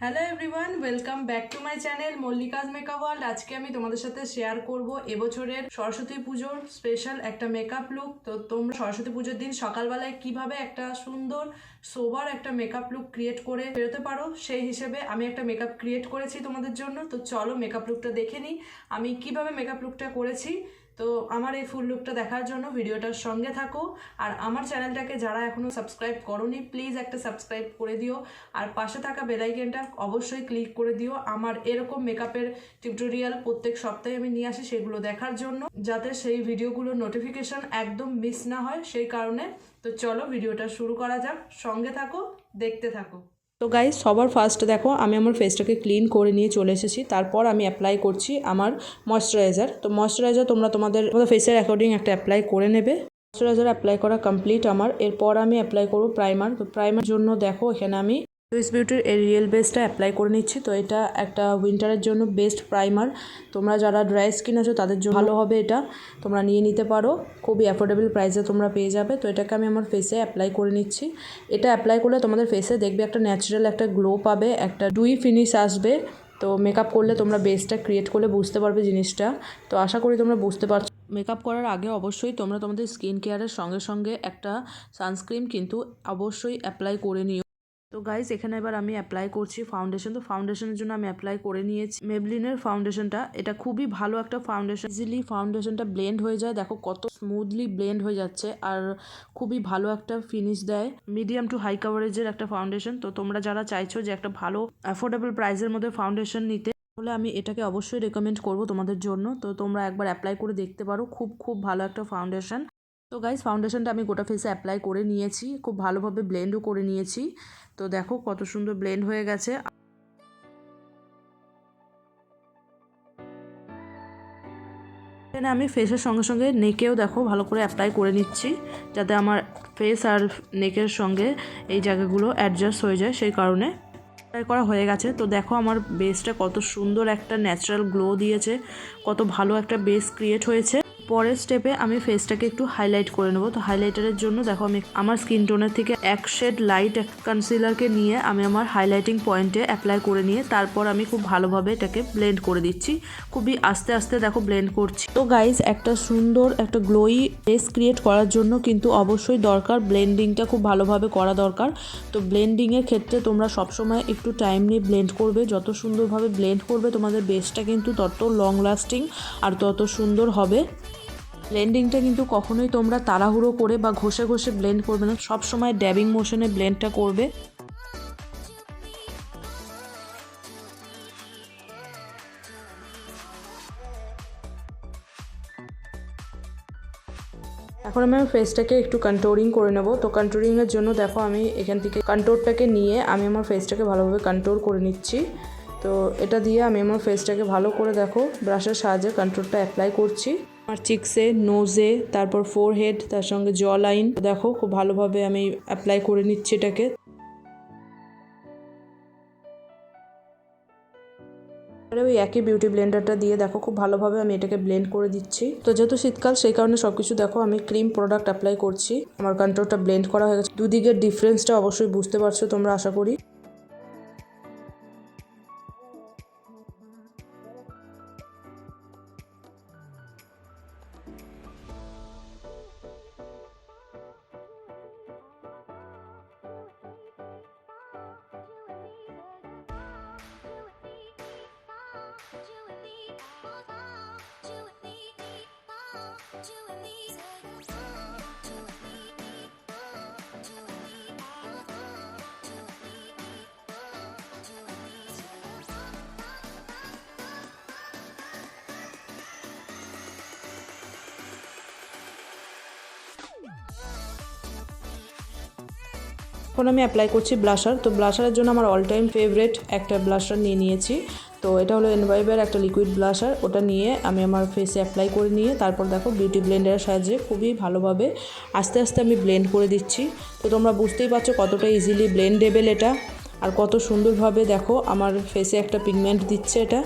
Hello everyone welcome back to my channel Mallika's makeup world আজকে আমি তোমাদের সাথে শেয়ার করব এবছরের সরস্বতী পুজোর স্পেশাল একটা মেকআপ লুক তো তোমরা সরস্বতী পুজোর দিন সকালবেলায় কীভাবে একটা সুন্দর সোবার একটা মেকআপ লুক ক্রিয়েট করে বেরোতে পারো, সেই হিসেবে আমি একটা মেকআপ ক্রিয়েট করেছি তোমাদের জন্য। তো চলো মেকআপ লুকটা দেখে নিই। আমি কীভাবে মেকআপ লুকটা করেছি? তো আমার এই ফুল লুকটা দেখার জন্য ভিডিওটার সঙ্গে থাকো। আর আমার চ্যানেলটাকে যারা এখনও সাবস্ক্রাইব করোনি প্লিজ একটা সাবস্ক্রাইব করে দিও। আর পাশে থাকা বেলাইকেনটা অবশ্যই ক্লিক করে দিও। আমার এরকম মেকআপের টিউটোরিয়াল প্রত্যেক সপ্তাহে আমি নিয়ে আসি সেগুলো দেখার জন্য, যাতে সেই ভিডিওগুলোর নোটিফিকেশন একদম মিস না হয়। সেই কারণে তো চলো ভিডিওটা শুরু করা যাক। সঙ্গে থাকো, দেখতে থাকো। তো গাইজ সবার ফার্স্ট দেখো, আমি আমার ফেসটাকে ক্লিন করে নিয়ে চলে এসেছি। তারপর আমি অ্যাপ্লাই করছি আমার ময়শ্চারাইজার তো ময়শ্চারাইজার তোমরা তোমাদের তোমাদের ফেসের অ্যাকর্ডিং একটা অ্যাপ্লাই করে নেবে। ময়শ্চারাইজার অ্যাপ্লাই করা কমপ্লিট আমার। এরপর আমি অ্যাপ্লাই করব প্রাইমার তো প্রাইমার জন্য দেখো, এখানে আমি সুইস বিউটির এই রিয়েল বেসটা অ্যাপ্লাই করে নিচ্ছি। তো এটা একটা উইন্টারের জন্য বেস্ট প্রাইমার তোমরা যারা ড্রাই স্কিন আছো, তাদের জন্য ভালো হবে এটা। তোমরা নিয়ে নিতে পারো। খুবই অ্যাফোর্ডেবল প্রাইসে তোমরা পেয়ে যাবে। তো এটাকে আমি আমার ফেসে অ্যাপ্লাই করে নিচ্ছি। এটা অ্যাপ্লাই করলে তোমাদের ফেসে দেখবে একটা ন্যাচারাল একটা গ্লো পাবে, একটা ডুই ফিনিশ আসবে। তো মেকআপ করলে তোমরা বেসটা ক্রিয়েট করলে বুঝতে পারবে জিনিসটা। তো আশা করি তোমরা বুঝতে পারছ মেকআপ করার আগে অবশ্যই তোমরা তোমাদের স্কিন কেয়ারের সঙ্গে সঙ্গে একটা সানস্ক্রিন কিন্তু অবশ্যই অ্যাপ্লাই করে নিও। তো গাইজ এখানে এবার আমি অ্যাপ্লাই করছি ফাউন্ডেশন তো ফাউন্ডেশনের জন্য আমি অ্যাপ্লাই করে নিয়েছি। মেবলিনের ফাউন্ডেশনটা এটা খুবই ভালো একটা ফাউন্ডেশন ইজিলি ফাউন্ডেশনটা ব্লেন্ড হয়ে যায়। দেখো কত স্মুথলি ব্লেন্ড হয়ে যাচ্ছে আর খুবই ভালো একটা ফিনিশ দেয়। মিডিয়াম টু হাই কাভারেজের একটা ফাউন্ডেশন তো তোমরা যারা চাইছো যে একটা ভালো অ্যাফোর্ডেবল প্রাইসের মধ্যে ফাউন্ডেশন নিতে, তাহলে আমি এটাকে অবশ্যই রেকমেন্ড করব তোমাদের জন্য। তো তোমরা একবার অ্যাপ্লাই করে দেখতে পারো। খুব খুব ভালো একটা ফাউন্ডেশন তো গাইজ ফাউন্ডেশনটা আমি গোটা ফেসে অ্যাপ্লাই করে নিয়েছি, খুব ভালোভাবে ব্লেন্ডও করে নিয়েছি। তো দেখো কত সুন্দর ব্লেন্ড হয়ে গেছে। এখানে আমি ফেসের সঙ্গে সঙ্গে নেকেও দেখো ভালো করে অ্যাপ্লাই করে নিচ্ছি, যাতে আমার ফেস আর নেকের সঙ্গে এই জায়গাগুলো অ্যাডজাস্ট হয়ে যায় সেই কারণে। অ্যাপ্লাই করা হয়ে গেছে। তো দেখো আমার বেসটা কত সুন্দর একটা ন্যাচারাল গ্লো দিয়েছে, কত ভালো একটা বেস ক্রিয়েট হয়েছে। পরের স্টেপে আমি ফেসটাকে একটু হাইলাইট করে নেব। তো হাইলাইটারের জন্য দেখো আমি আমার স্কিন টোনের থেকে এক শেড লাইট কনসিলারকে নিয়ে আমি আমার হাইলাইটিং পয়েন্টে অ্যাপ্লাই করে নিয়ে তারপর আমি খুব ভালোভাবে এটাকে ব্লেন্ড করে দিচ্ছি। খুবই আস্তে আস্তে দেখো ব্লেন্ড করছি। তো গাইজ একটা সুন্দর, একটা গ্লোই ফেস ক্রিয়েট করার জন্য কিন্তু অবশ্যই দরকার ব্লেন্ডিংটা খুব ভালোভাবে করা দরকার। তো ব্লেন্ডিংয়ের ক্ষেত্রে তোমরা সবসময় একটু টাইম নিয়ে ব্লেন্ড করবে। যত সুন্দরভাবে ব্লেন্ড করবে, তোমাদের বেসটা কিন্তু তত লং লাস্টিং আর তত সুন্দর হবে। ব্লেন্ডিংটা কিন্তু কখনোই তোমরা তাড়াহুড়ো করে বা ঘষে ঘষে ব্লেন্ড করবে না। সব সময় ড্যাবিং মোশনে ব্লেন্ডটা করবে। এখন আমি আমার ফেসটাকে একটু কন্ট্রোলিং করে নেব। তো কন্ট্রোলিংয়ের জন্য দেখো আমি এখান থেকে কন্ট্রোরটাকে নিয়ে আমি আমার ফেসটাকে ভালোভাবে কন্ট্রোল করে নিচ্ছি। তো এটা দিয়ে আমি আমার ফেসটাকে ভালো করে দেখো ব্রাশের সাহায্যে কন্ট্রোলটা অ্যাপ্লাই করছি। আমার চিক্সে নোজে তারপর ফোর হেড তার সঙ্গে জ লাইন দেখো, খুব ভালোভাবে আমি অ্যাপ্লাই করে নিচ্ছি এটাকে। ওই একই বিউটি ব্লেন্ডারটা দিয়ে দেখো, খুব ভালোভাবে আমি এটাকে ব্লেন্ড করে দিচ্ছি। তো যেহেতু শীতকাল, সেই কারণে সব কিছু দেখো, আমি ক্রিম প্রোডাক্ট অ্যাপ্লাই করছি। আমার কন্ট্রোলটা ব্লেন্ড করা হয়ে গেছে। দুদিকের ডিফারেন্সটা অবশ্যই বুঝতে পারছ তোমরা, আশা করি। এখন আমি অ্যাপ্লাই করছি ব্লাশার তো ব্লাশারের জন্য আমার অল টাইম ফেভারেট একটা ব্লাশার নিয়ে নিয়েছি। তো এটা হলো এনভাইবের একটা লিকুইড ব্লাশার ওটা নিয়ে আমি আমার ফেসে অ্যাপ্লাই করে নিয়ে তারপর দেখো বিউটি ব্লেন্ডারের সাহায্যে খুবই ভালোভাবে আস্তে আস্তে আমি ব্লেন্ড করে দিচ্ছি। তো তোমরা বুঝতেই পারছ কতটা ইজিলি ব্লেন্ডেবল এটা। আর কত সুন্দরভাবে দেখো আমার ফেসে একটা পিগমেন্ট দিচ্ছে এটা।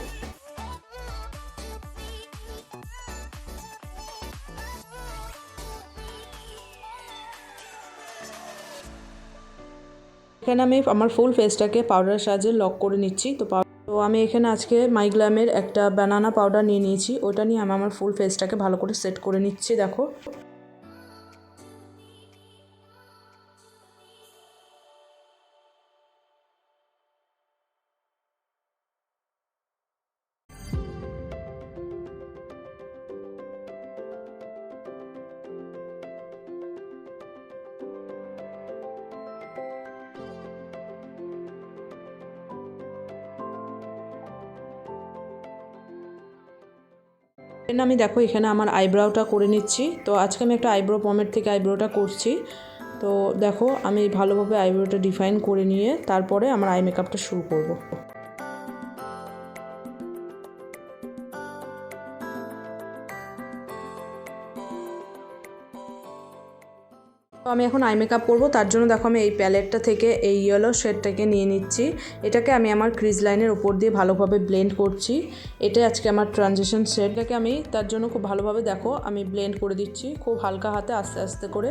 এখানে আমি আমার ফুল ফেসটাকে পাউডারের সাহায্যে লক করে নিচ্ছি। তো তো আমি এখানে আজকে মাইগ্লামের একটা বানানা পাউডার নিয়ে নিয়েছি। ওটা নিয়ে আমি আমার ফুল ফেসটাকে ভালো করে সেট করে নিচ্ছি, দেখো। আমি দেখো এখানে আমার আইব্রাউটা করে নিচ্ছি। তো আজকে আমি একটা আইব্রো পমেট থেকে আইব্রোটা করছি। তো দেখো আমি ভালোভাবে আইব্রোটা ডিফাইন করে নিয়ে তারপরে আমার আই মেকআপটা শুরু করব। তো আমি এখন আই মেকআপ করব, তার জন্য দেখো আমি এই প্যালেটটা থেকে এই ইয়েলো শেডটাকে নিয়ে নিচ্ছি। এটাকে আমি আমার ক্রিজ লাইনের উপর দিয়ে ভালোভাবে ব্লেন্ড করছি। এটাই আজকে আমার ট্রানজেকশন শেডটাকে আমি তার জন্য খুব ভালোভাবে দেখো, আমি ব্লেন্ড করে দিচ্ছি খুব হালকা হাতে আস্তে আস্তে করে।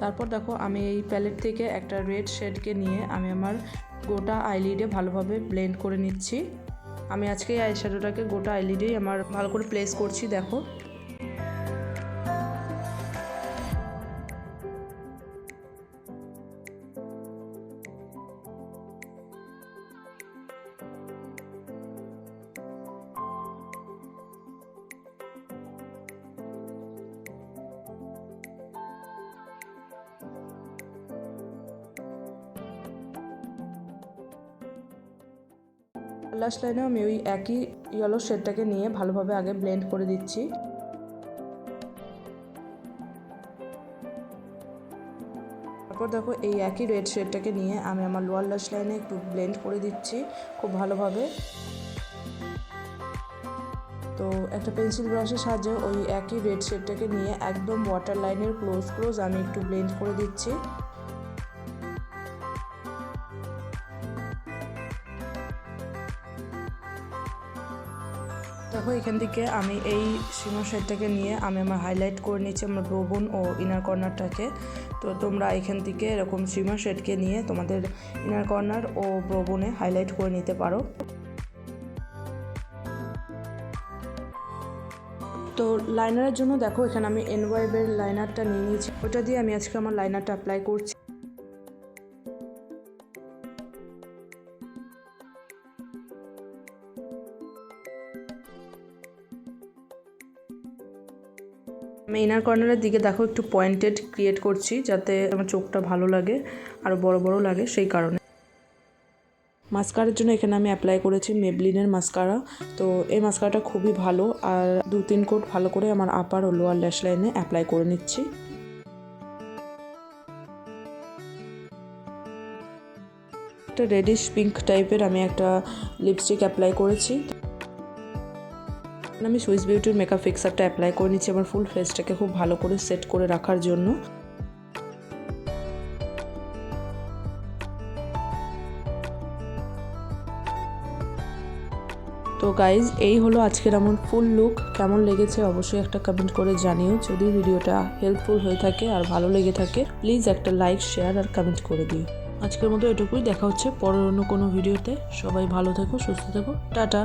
তারপর দেখো আমি এই প্যালেট থেকে একটা রেড শেডকে নিয়ে আমি আমার গোটা আইলিডে ভালোভাবে ব্লেন্ড করে নিচ্ছি। আমি আজকে এই আইশ্যাডোটাকে গোটা আইলিডেই আমার ভালো করে প্লেস করছি, দেখো। লাস্ট লাইনে আমি ওই একই ইয়েলো শেডটাকে নিয়ে ভালোভাবে আগে ব্লেন্ড করে দিচ্ছি। তারপর দেখো এই একই রেড শেডটাকে নিয়ে আমি আমার লোয়ার লাশ লাইনে একটু ব্লেন্ড করে দিচ্ছি খুব ভালোভাবে। তো একটা পেন্সিল ব্রাশের সাহায্যে ওই একই রেড শেডটাকে নিয়ে একদম ওয়াটার লাইনের ক্লোজ ক্লোজ আমি একটু ব্লেন্ড করে দিচ্ছি। দেখো, এখান থেকে আমি এই সিমো শেডটাকে নিয়ে আমি আমার হাইলাইট করে নিচ্ছি আমার ব্রোবন ও ইনার কর্নারটাকে তো তোমরা এখান থেকে এরকম সিমো শেডকে নিয়ে তোমাদের ইনার কর্নার ও ব্রোবনে হাইলাইট করে নিতে পারো। তো লাইনারের জন্য দেখো, এখানে আমি এনওয়াইবের লাইনারটা নিয়ে নিয়েছি। ওটা দিয়ে আমি আজকে আমার লাইনারটা অ্যাপ্লাই করছি। আমি ইনার কর্নারের দিকে দেখো একটু পয়েন্টেড ক্রিয়েট করছি যাতে আমার চোখটা ভালো লাগে, আর বড় বড় লাগে সেই কারণে। মাস্কারার জন্য এখানে আমি অ্যাপ্লাই করেছি মেবলিনের মাস্কারা তো এই মাস্কারাটা খুবই ভালো, আর দু তিন কোট ভালো করে আমার আপার ও লোয়ার ল্যাশ লাইনে অ্যাপ্লাই করে নিচ্ছি। একটা রেডিশ পিঙ্ক টাইপের আমি একটা লিপস্টিক অ্যাপ্লাই করেছি। আমি সুইস বিউটির মেকআপ ফিক্সারটা অ্যাপ্লাই করে নিচ্ছি আমার ফুল ফেসটাকে খুব ভালো করে সেট করে রাখার জন্য। তো গাইজ এই হলো আজকের আমার ফুল লুক কেমন লেগেছে অবশ্যই একটা কমেন্ট করে জানিও। যদি ভিডিওটা হেল্পফুল হয়ে থাকে আর ভালো লেগে থাকে প্লিজ একটা লাইক শেয়ার আর কমেন্ট করে দিও। আজকের মতো এটুকুই। দেখা হচ্ছে পরের অন্য কোনো ভিডিওতে। সবাই ভালো থেকো, সুস্থ থেকো। টাটা!